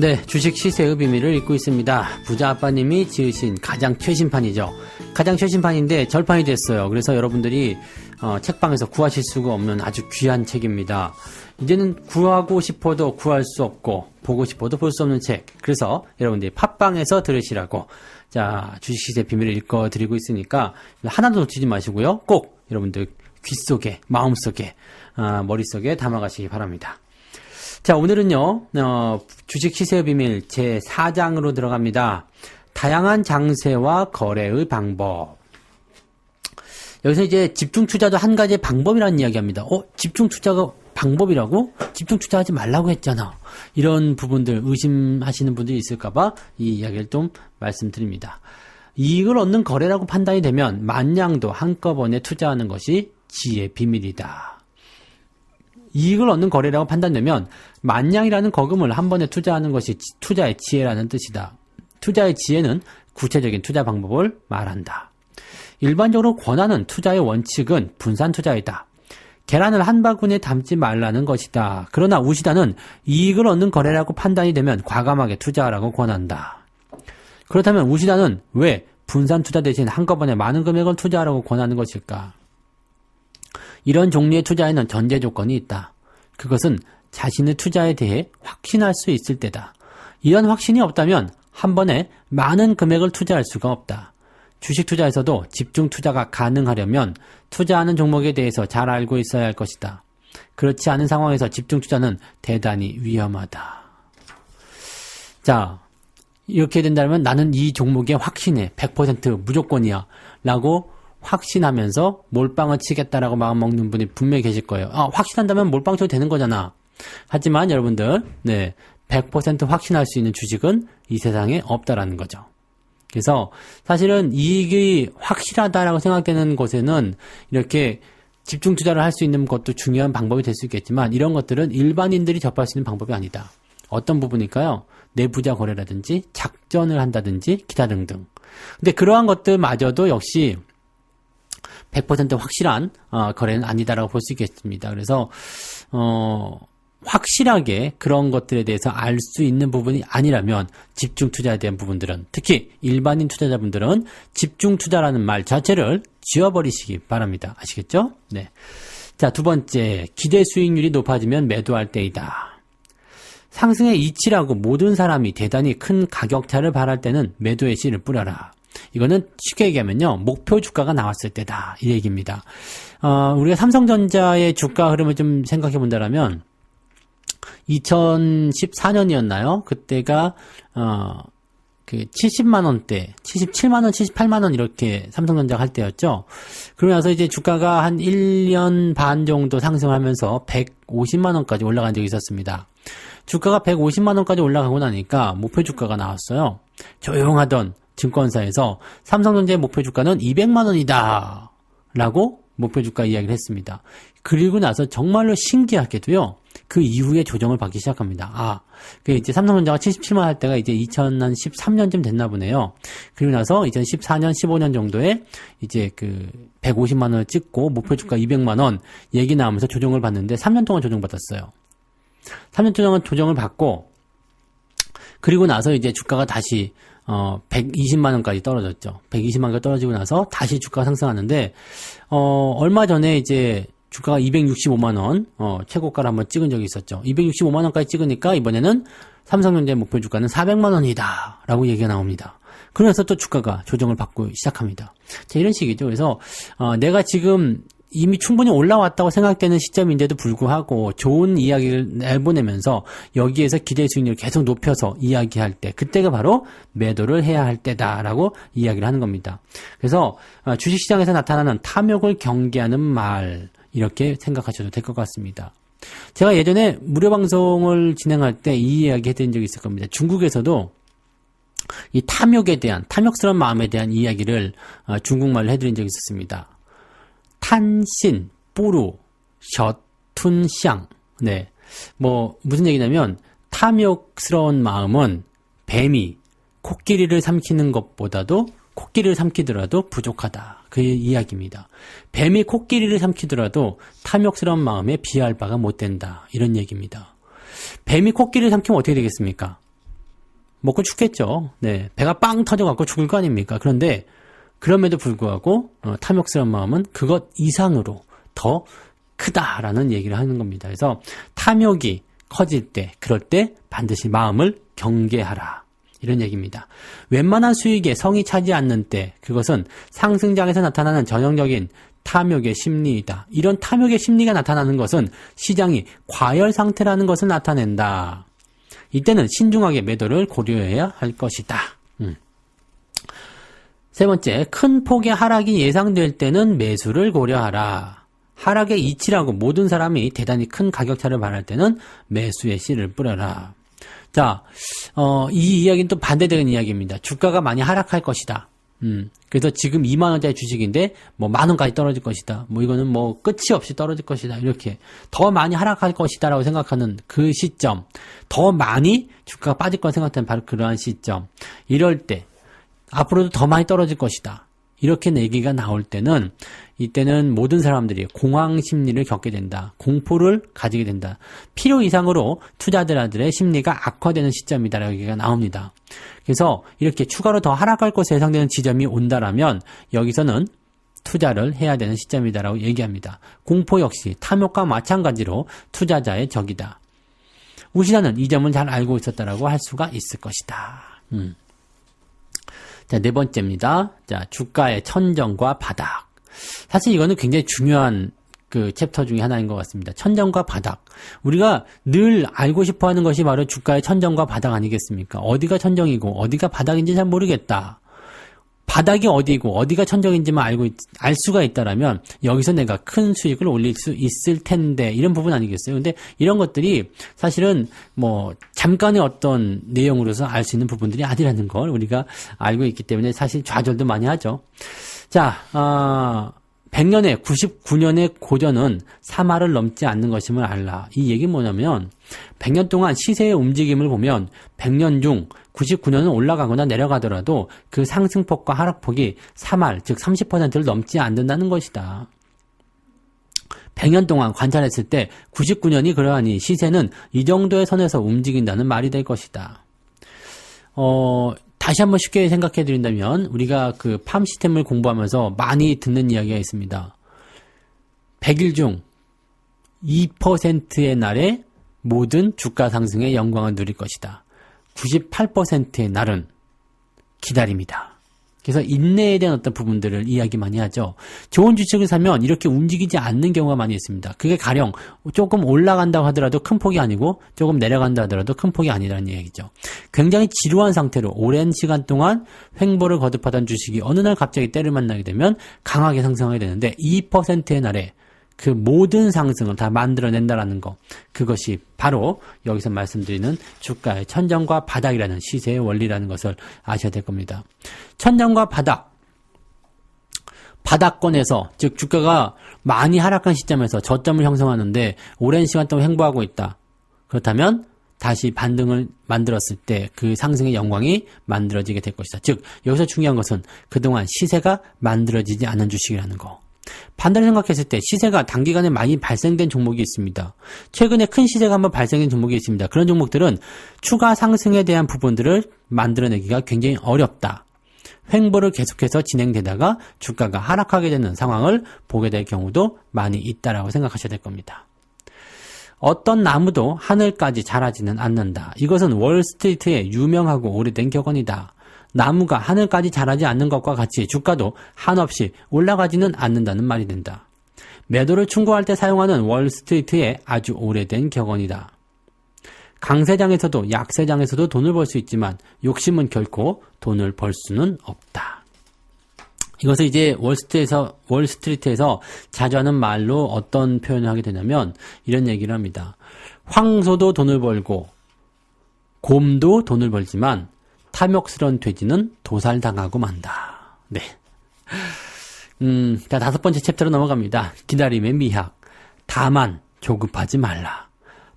네, 주식 시세의 비밀을 읽고 있습니다. 부자 아빠님이 지으신 가장 최신판이죠. 가장 최신판인데 절판이 됐어요. 그래서 여러분들이 어, 책방에서 구하실 수가 없는 아주 귀한 책입니다. 이제는 구하고 싶어도 구할 수 없고 보고 싶어도 볼 수 없는 책. 그래서 여러분들이 팟빵에서 들으시라고 자 주식 시세 비밀을 읽어 드리고 있으니까 하나도 놓치지 마시고요. 꼭 여러분들 귀 속에 마음 속에 아, 머릿 속에 담아가시기 바랍니다. 자, 오늘은요, 어, 주식 시세의 비밀 제 4장으로 들어갑니다. 다양한 장세와 거래의 방법. 여기서 이제 집중 투자도 한 가지의 방법이라는 이야기 합니다. 어, 집중 투자가 방법이라고? 집중 투자하지 말라고 했잖아. 이런 부분들 의심하시는 분들이 있을까봐 이 이야기를 좀 말씀드립니다. 이익을 얻는 거래라고 판단이 되면 만냥도 한꺼번에 투자하는 것이 지혜의 비밀이다. 이익을 얻는 거래라고 판단되면 만냥이라는 거금을 한 번에 투자하는 것이 지- 투자의 지혜라는 뜻이다. 투자의 지혜는 구체적인 투자 방법을 말한다. 일반적으로 권하는 투자의 원칙은 분산 투자이다. 계란을 한 바구니에 담지 말라는 것이다. 그러나 우시다는 이익을 얻는 거래라고 판단이 되면 과감하게 투자하라고 권한다. 그렇다면 우시다는 왜 분산 투자 대신 한꺼번에 많은 금액을 투자하라고 권하는 것일까? 이런 종류의 투자에는 전제 조건이 있다. 그것은 자신의 투자에 대해 확신할 수 있을 때다. 이런 확신이 없다면 한 번에 많은 금액을 투자할 수가 없다. 주식 투자에서도 집중 투자가 가능하려면 투자하는 종목에 대해서 잘 알고 있어야 할 것이다. 그렇지 않은 상황에서 집중 투자는 대단히 위험하다. 자, 이렇게 된다면 나는 이 종목에 확신해. 100% 무조건이야. 라고 확신하면서 몰빵을 치겠다라고 마음먹는 분이 분명히 계실 거예요. 아, 확신한다면 몰빵 쳐도 되는 거잖아. 하지만 여러분들, 네, 100% 확신할 수 있는 주식은 이 세상에 없다라는 거죠. 그래서 사실은 이익이 확실하다라고 생각되는 곳에는 이렇게 집중 투자를 할 수 있는 것도 중요한 방법이 될 수 있겠지만 이런 것들은 일반인들이 접할 수 있는 방법이 아니다. 어떤 부분일까요? 내부자 거래라든지 작전을 한다든지 기타 등등. 근데 그러한 것들마저도 역시 100% 확실한 어, 거래는 아니다라고 볼 수 있겠습니다. 그래서 어, 확실하게 그런 것들에 대해서 알 수 있는 부분이 아니라면 집중 투자에 대한 부분들은 특히 일반인 투자자분들은 집중 투자라는 말 자체를 지워버리시기 바랍니다. 아시겠죠? 네. 자, 두 번째, 기대 수익률이 높아지면 매도할 때이다. 상승의 이치라고 모든 사람이 대단히 큰 가격차를 바랄 때는 매도의 씨를 뿌려라. 이거는 쉽게 얘기하면요, 목표 주가가 나왔을 때다. 이 얘기입니다. 어, 우리가 삼성전자의 주가 흐름을 좀 생각해 본다면, 2014년이었나요? 그때가, 어, 그 70만 원대, 77만 원, 78만 원 이렇게 삼성전자가 할 때였죠. 그러고 나서 이제 주가가 한 1년 반 정도 상승하면서 150만 원까지 올라간 적이 있었습니다. 주가가 150만 원까지 올라가고 나니까 목표 주가가 나왔어요. 조용하던 증권사에서 삼성전자의 목표 주가는 200만 원이다. 라고 목표 주가 이야기를 했습니다. 그리고 나서 정말로 신기하게도요. 그 이후에 조정을 받기 시작합니다. 아, 그 이제 삼성전자가 77만 할 때가 이제 2013년쯤 됐나 보네요. 그리고 나서 2014년, 15년 정도에 이제 그 150만 원을 찍고 목표 주가 200만 원 얘기 나오면서 조정을 받는데 3년 동안 조정 받았어요. 3년 동안 조정을 받고 그리고 나서 이제 주가가 다시 어 120만 원까지 떨어졌죠. 120만 원까지 떨어지고 나서 다시 주가가 상승하는데 어 얼마 전에 이제 주가가 265만 원 어, 최고가를 한번 찍은 적이 있었죠. 265만 원까지 찍으니까 이번에는 삼성전자의 목표 주가는 400만 원이다라고 얘기가 나옵니다. 그러면서 또 주가가 조정을 받고 시작합니다. 자, 이런 식이죠. 그래서 어, 내가 지금 이미 충분히 올라왔다고 생각되는 시점인데도 불구하고 좋은 이야기를 내보내면서 여기에서 기대 수익률을 계속 높여서 이야기할 때 그때가 바로 매도를 해야 할 때다라고 이야기를 하는 겁니다. 그래서 어, 주식시장에서 나타나는 탐욕을 경계하는 말 이렇게 생각하셔도 될 것 같습니다. 제가 예전에 무료 방송을 진행할 때 이 이야기 해드린 적이 있을 겁니다. 중국에서도 이 탐욕에 대한 탐욕스러운 마음에 대한 이야기를 어, 중국말로 해드린 적이 있었습니다. 탄신, 뿌루, 셔툰샹. 네. 뭐, 무슨 얘기냐면, 탐욕스러운 마음은 뱀이 코끼리를 삼키는 것보다도 코끼리를 삼키더라도 부족하다. 그 이야기입니다. 뱀이 코끼리를 삼키더라도 탐욕스러운 마음에 비할 바가 못 된다. 이런 얘기입니다. 뱀이 코끼리를 삼키면 어떻게 되겠습니까? 먹고 죽겠죠. 네. 배가 빵 터져갖고 죽을 거 아닙니까? 그런데, 그럼에도 불구하고, 어, 탐욕스러운 마음은 그것 이상으로 더 크다라는 얘기를 하는 겁니다. 그래서 탐욕이 커질 때, 그럴 때 반드시 마음을 경계하라. 이런 얘기입니다. 웬만한 수익에 성이 차지 않는 때, 그것은 상승장에서 나타나는 전형적인 탐욕의 심리이다. 이런 탐욕의 심리가 나타나는 것은 시장이 과열 상태라는 것을 나타낸다. 이때는 신중하게 매도를 고려해야 할 것이다. 음. 세 번째, 큰 폭의 하락이 예상될 때는 매수를 고려하라. 하락의 이치라고 모든 사람이 대단히 큰 가격차를 말할 때는 매수의 씨를 뿌려라. 자, 어, 이 이야기는 또 반대되는 이야기입니다. 주가가 많이 하락할 것이다. 음, 그래서 지금 2만원짜리 주식인데, 뭐, 만원까지 떨어질 것이다. 뭐, 이거는 뭐, 끝이 없이 떨어질 것이다. 이렇게. 더 많이 하락할 것이다. 라고 생각하는 그 시점. 더 많이 주가가 빠질 거라 생각하는 바로 그러한 시점. 이럴 때, 앞으로도 더 많이 떨어질 것이다. 이렇게 얘기가 나올 때는 이때는 모든 사람들이 공황 심리를 겪게 된다. 공포를 가지게 된다. 필요 이상으로 투자자들의 심리가 악화되는 시점이다라고 얘기가 나옵니다. 그래서 이렇게 추가로 더 하락할 것으로 예상되는 지점이 온다라면 여기서는 투자를 해야 되는 시점이다라고 얘기합니다. 공포 역시 탐욕과 마찬가지로 투자자의 적이다. 우시나는 이 점은 잘 알고 있었다라고 할 수가 있을 것이다. 음. 자, 네 번째입니다. 자, 주가의 천정과 바닥. 사실 이거는 굉장히 중요한 그 챕터 중에 하나인 것 같습니다. 천정과 바닥. 우리가 늘 알고 싶어 하는 것이 바로 주가의 천정과 바닥 아니겠습니까? 어디가 천정이고 어디가 바닥인지 잘 모르겠다. 바닥이 어디고 어디가 천정인지만 알고 있, 알 수가 있다라면 여기서 내가 큰 수익을 올릴 수 있을 텐데 이런 부분 아니겠어요? 근데 이런 것들이 사실은 뭐 잠깐의 어떤 내용으로서 알 수 있는 부분들이 아니라는 걸 우리가 알고 있기 때문에 사실 좌절도 많이 하죠. 자, 어, 100년에 99년의 고전은 3할을 넘지 않는 것임을 알라. 이 얘기 뭐냐면 100년 동안 시세의 움직임을 보면 100년 중 99년은 올라가거나 내려가더라도 그 상승폭과 하락폭이 3할, 즉 30%를 넘지 않는다는 것이다. 100년 동안 관찰했을 때 99년이 그러하니 시세는 이 정도의 선에서 움직인다는 말이 될 것이다. 어, 다시 한번 쉽게 생각해 드린다면 우리가 그 팜 시스템을 공부하면서 많이 듣는 이야기가 있습니다. 100일 중 2%의 날에 모든 주가 상승의 영광을 누릴 것이다. 98%의 날은 기다립니다. 그래서 인내에 대한 어떤 부분들을 이야기 많이 하죠. 좋은 주식을 사면 이렇게 움직이지 않는 경우가 많이 있습니다. 그게 가령 조금 올라간다고 하더라도 큰 폭이 아니고 조금 내려간다 하더라도 큰 폭이 아니라는 얘기죠. 굉장히 지루한 상태로 오랜 시간 동안 횡보를 거듭하던 주식이 어느 날 갑자기 때를 만나게 되면 강하게 상승하게 되는데 2%의 날에 그 모든 상승을 다 만들어낸다라는 거. 그것이 바로 여기서 말씀드리는 주가의 천정과 바닥이라는 시세의 원리라는 것을 아셔야 될 겁니다. 천정과 바닥. 바닥권에서, 즉, 주가가 많이 하락한 시점에서 저점을 형성하는데 오랜 시간 동안 횡보하고 있다. 그렇다면 다시 반등을 만들었을 때 그 상승의 영광이 만들어지게 될 것이다. 즉, 여기서 중요한 것은 그동안 시세가 만들어지지 않은 주식이라는 거. 반대로 생각했을 때 시세가 단기간에 많이 발생된 종목이 있습니다. 최근에 큰 시세가 한번 발생된 종목이 있습니다. 그런 종목들은 추가 상승에 대한 부분들을 만들어내기가 굉장히 어렵다. 횡보를 계속해서 진행되다가 주가가 하락하게 되는 상황을 보게 될 경우도 많이 있다라고 생각하셔야 될 겁니다. 어떤 나무도 하늘까지 자라지는 않는다. 이것은 월스트리트의 유명하고 오래된 격언이다. 나무가 하늘까지 자라지 않는 것과 같이 주가도 한없이 올라가지는 않는다는 말이 된다. 매도를 충고할 때 사용하는 월스트리트의 아주 오래된 격언이다. 강세장에서도 약세장에서도 돈을 벌 수 있지만 욕심은 결코 돈을 벌 수는 없다. 이것을 이제 월스트리트에서, 월스트리트에서 자주 하는 말로 어떤 표현을 하게 되냐면 이런 얘기를 합니다. 황소도 돈을 벌고 곰도 돈을 벌지만 탐욕스러운 돼지는 도살당하고 만다. 네. 음, 자, 다섯 번째 챕터로 넘어갑니다. 기다림의 미학. 다만, 조급하지 말라.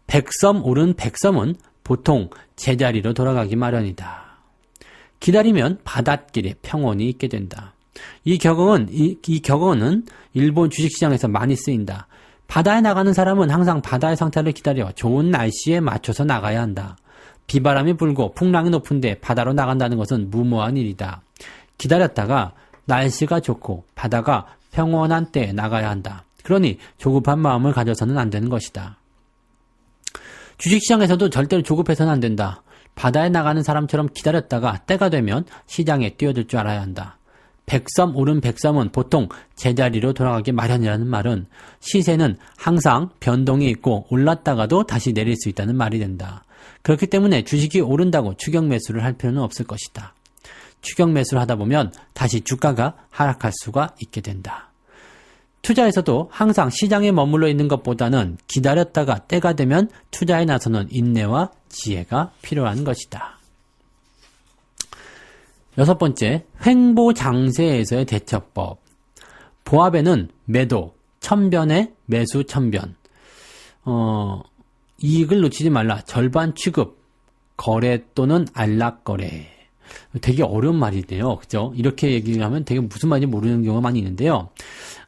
백섬 오른 백섬은 보통 제자리로 돌아가기 마련이다. 기다리면 바닷길에 평온이 있게 된다. 이 격언은, 이, 이 격언은 일본 주식시장에서 많이 쓰인다. 바다에 나가는 사람은 항상 바다의 상태를 기다려 좋은 날씨에 맞춰서 나가야 한다. 비바람이 불고 풍랑이 높은데 바다로 나간다는 것은 무모한 일이다. 기다렸다가 날씨가 좋고 바다가 평온한 때에 나가야 한다. 그러니 조급한 마음을 가져서는 안 되는 것이다. 주식시장에서도 절대로 조급해서는 안 된다. 바다에 나가는 사람처럼 기다렸다가 때가 되면 시장에 뛰어들 줄 알아야 한다. 백섬 오른 백섬은 보통 제자리로 돌아가기 마련이라는 말은 시세는 항상 변동이 있고 올랐다가도 다시 내릴 수 있다는 말이 된다. 그렇기 때문에 주식이 오른다고 추격 매수를 할 필요는 없을 것이다. 추격 매수를 하다 보면 다시 주가가 하락할 수가 있게 된다. 투자에서도 항상 시장에 머물러 있는 것보다는 기다렸다가 때가 되면 투자에 나서는 인내와 지혜가 필요한 것이다. 여섯 번째, 횡보 장세에서의 대처법. 보합에는 매도, 천변에 매수 천변. 어, 이익을 놓치지 말라. 절반 취급, 거래 또는 안락거래. 되게 어려운 말이네요. 그죠? 이렇게 얘기를 하면 되게 무슨 말인지 모르는 경우가 많이 있는데요.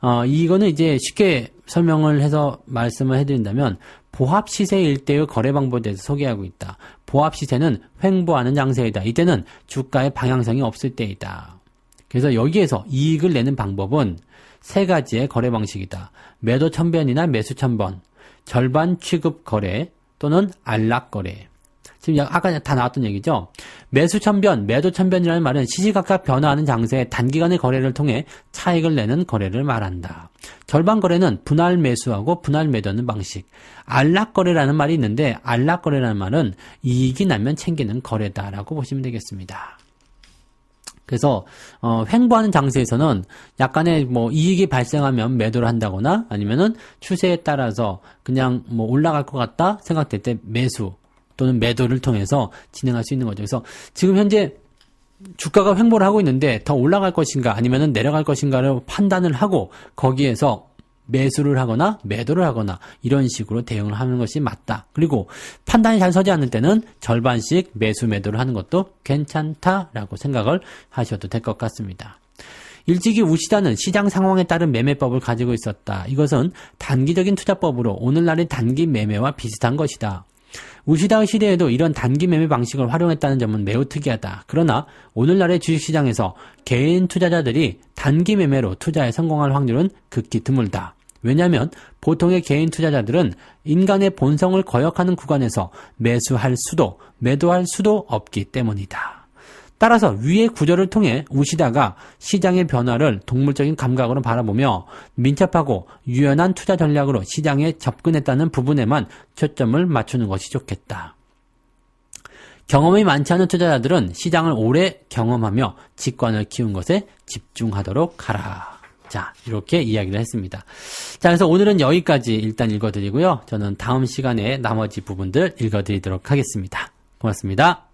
어, 이거는 이제 쉽게 설명을 해서 말씀을 해드린다면, 보합 시세일 때의 거래 방법에 대해서 소개하고 있다. 보합 시세는 횡보하는 장세이다. 이때는 주가의 방향성이 없을 때이다. 그래서 여기에서 이익을 내는 방법은 세 가지의 거래 방식이다. 매도 천변이나 매수 천번, 절반 취급 거래 또는 안락 거래. 지금 약- 아까 다 나왔던 얘기죠. 매수 천변, 매도 천변이라는 말은 시시각각 변화하는 장세의 단기간의 거래를 통해 차익을 내는 거래를 말한다. 절반 거래는 분할 매수하고 분할 매도하는 방식. 안락 거래라는 말이 있는데 안락 거래라는 말은 이익이 나면 챙기는 거래다라고 보시면 되겠습니다. 그래서 어, 횡보하는 장세에서는 약간의 뭐 이익이 발생하면 매도를 한다거나 아니면은 추세에 따라서 그냥 뭐 올라갈 것 같다 생각될 때 매수 또는 매도를 통해서 진행할 수 있는 거죠. 그래서 지금 현재 주가가 횡보를 하고 있는데 더 올라갈 것인가 아니면은 내려갈 것인가를 판단을 하고 거기에서 매수를 하거나 매도를 하거나 이런 식으로 대응을 하는 것이 맞다. 그리고 판단이 잘 서지 않을 때는 절반씩 매수 매도를 하는 것도 괜찮다라고 생각을 하셔도 될 것 같습니다. 일찍이 우시다는 시장 상황에 따른 매매법을 가지고 있었다. 이것은 단기적인 투자법으로 오늘날의 단기 매매와 비슷한 것이다. 우시다 시대에도 이런 단기 매매 방식을 활용했다는 점은 매우 특이하다. 그러나 오늘날의 주식시장에서 개인 투자자들이 단기 매매로 투자에 성공할 확률은 극히 드물다. 왜냐하면 보통의 개인 투자자들은 인간의 본성을 거역하는 구간에서 매수할 수도 매도할 수도 없기 때문이다. 따라서 위의 구조를 통해 우시다가 시장의 변화를 동물적인 감각으로 바라보며 민첩하고 유연한 투자 전략으로 시장에 접근했다는 부분에만 초점을 맞추는 것이 좋겠다. 경험이 많지 않은 투자자들은 시장을 오래 경험하며 직관을 키운 것에 집중하도록 하라. 자, 이렇게 이야기를 했습니다. 자, 그래서 오늘은 여기까지 일단 읽어드리고요. 저는 다음 시간에 나머지 부분들 읽어드리도록 하겠습니다. 고맙습니다.